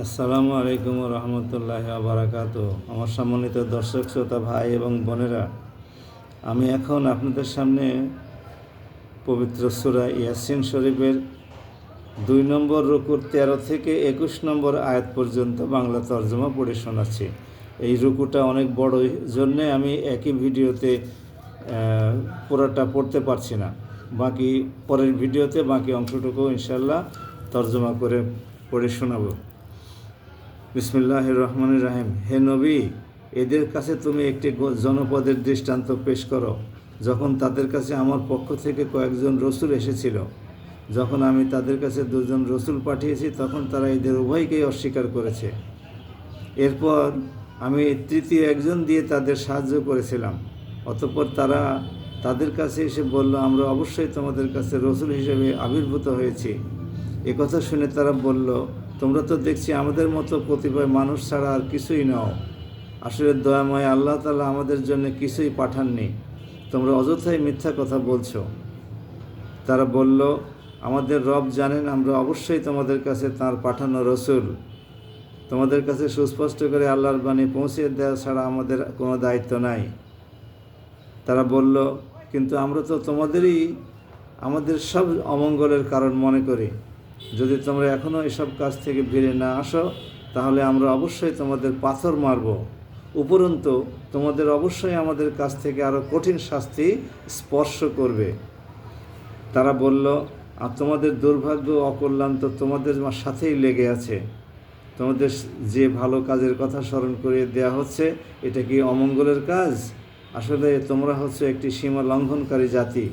আসসালামু আলাইকুম রহমতুল্লাহ বারাকাত আমার সম্মানিত দর্শক, শ্রোতা, ভাই এবং বোনেরা, আমি এখন আপনাদের সামনে পবিত্র সুরা ইয়াসিন শরীফের দুই নম্বর রুকুর তেরো থেকে একুশ নম্বর আয়াত পর্যন্ত বাংলা তর্জমা পড়ে শোনাচ্ছি। এই রুকুটা অনেক বড় জন্যে আমি একই ভিডিওতে পুরোটা পড়তে পারছি না। বাকি পরের ভিডিওতে বাকি অংশটুকু ইনশাল্লাহ তর্জমা করে পড়ে শোনাবো। বিসমিল্লাহ রহমান রাহিম হে নবী, এদের কাছে তুমি একটি জনপদের দৃষ্টান্ত পেশ করো, যখন তাদের কাছে আমার পক্ষ থেকে কয়েকজন রসুল এসেছিল। যখন আমি তাদের কাছে দুজন রসুল পাঠিয়েছি, তখন তারা এদের উভয়কেই অস্বীকার করেছে। এরপর আমি তৃতীয় একজন দিয়ে তাদের সাহায্য করেছিলাম। অতঃপর তারা তাদের কাছে এসে বলল, আমরা অবশ্যই তোমাদের কাছে রসুল হিসেবে আবির্ভূত হয়েছি। একথা শুনে তারা বলল তোমরা তো দেখছি আমাদের মতো কতিপয় মানুষ ছাড়া আর কিছুই নাও। আসলে দয়াময় আল্লাহ তালা আমাদের জন্য কিছুই পাঠাননি। তোমরা অযথাই মিথ্যা কথা বলছো। তারা বলল, আমাদের রব জানেন আমরা অবশ্যই তোমাদের কাছে তার পাঠানো রসুল। তোমাদের কাছে সুস্পষ্ট করে আল্লাহর বাণী পৌঁছে দেওয়া ছাড়া আমাদের কোনো দায়িত্ব নাই। তারা বলল, কিন্তু আমরা তো তোমাদেরই, আমাদের সব অমঙ্গলের কারণ মনে করি। যদি তোমরা এখনও এসব কাজ থেকে ফিরে না আসো, তাহলে আমরা অবশ্যই তোমাদের পাথর মারব। উপরন্তু, তোমাদের অবশ্যই আমাদের কাছ থেকে আরও কঠিন শাস্তি স্পর্শ করবে। তারা বলল, আর তোমাদের দুর্ভাগ্য অকল্যাণ তো তোমাদের সাথেই লেগে আছে। তোমাদের যে ভালো কাজের কথা স্মরণ করিয়ে দেওয়া হচ্ছে, এটা কি অমঙ্গলের কাজ? আসলে তোমরা হচ্ছে একটি সীমা লঙ্ঘনকারী জাতি।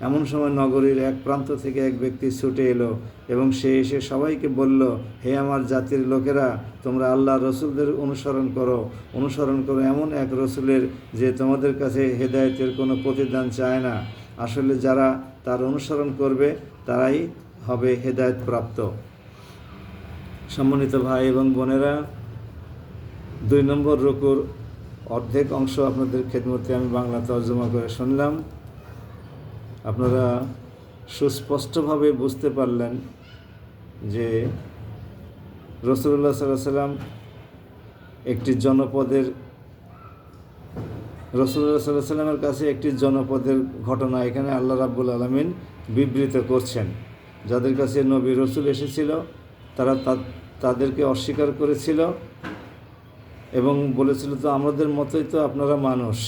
এমন সময় নগরীর এক প্রান্ত থেকে এক ব্যক্তি ছুটে এলো এবং সে এসে সবাইকে বলল, হে আমার জাতির লোকেরা, তোমরা আল্লাহ রসুলদের অনুসরণ করো। অনুসরণ করো এমন এক রসুলের যে তোমাদের কাছে হেদায়েতের কোনো প্রতিদান চায় না। আসলে যারা তার অনুসরণ করবে, তারাই হবে হেদায়েত প্রাপ্ত সম্মানিত ভাই এবং বোনেরা, দুই নম্বর রুকুর অর্ধেক অংশ আপনাদের খেদমতে আমি বাংলা তর্জমা করে শুনলাম। আপনারা সুস্পষ্টভাবে বুঝতে পারলেন যে রসুল্লাহ সাল্লাহ সাল্লাম একটি জনপদের, রসুল্লাহ সাল্লাহ সাল্লামের কাছে একটি জনপদের ঘটনা এখানে আল্লাহ রাব্বুল আলমিন বিবৃত করছেন। যাদের কাছে নবী রসুল এসেছিল, তারা তাদেরকে অস্বীকার করেছিল এবং বলেছিল, তো আমাদের মতোই তো আপনারা মানুষ।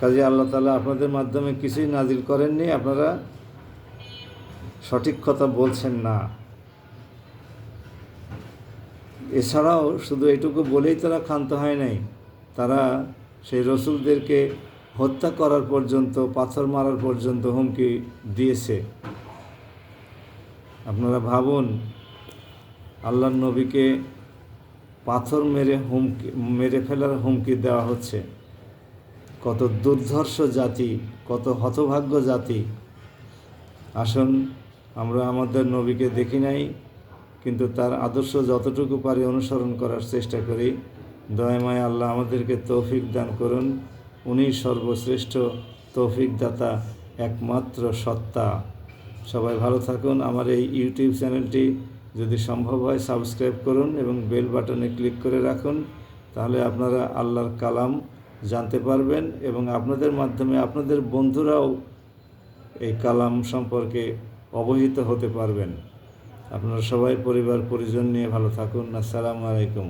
কাজে আল্লাহ তালা আপনাদের মাধ্যমে কিছুই নাজিল করেননি, আপনারা সঠিক কথা বলছেন না। এছাড়াও শুধু এটুকু বলেই তারা ক্ষান্ত হয় নাই, তারা সেই রসুলদেরকে হত্যা করার পর্যন্ত, পাথর মারার পর্যন্ত হুমকি দিয়েছে। আপনারা ভাবুন, আল্লাহর নবীকে পাথর মেরে হুমকি, মেরে ফেলার হুমকি দেওয়া হচ্ছে। কত দুর্ধর্ষ জাতি, কত হতভাগ্য জাতি। আসুন, আমরা আমাদের নবীকে দেখি নাই, কিন্তু তার আদর্শ যতটুকু পারি অনুসরণ করার চেষ্টা করি। দয়াময় আল্লাহ আমাদেরকে তৌফিক দান করুন। উনি সর্বশ্রেষ্ঠ তৌফিক দাতা একমাত্র সত্তা। সবাই ভালো থাকুন। আমার এই ইউটিউব চ্যানেলটি যদি সম্ভব হয়, সাবস্ক্রাইব করুন এবং বেল বাটনে ক্লিক করে রাখুন। তাহলে আপনারা আল্লাহর কালাম জানতে পারবেন এবং আপনাদের মাধ্যমে আপনাদের বন্ধুরাও এই কালাম সম্পর্কে অবহিত হতে পারবেন। আপনারা সবাই পরিবার পরিজন নিয়ে ভালো থাকুন। আসসালামু আলাইকুম।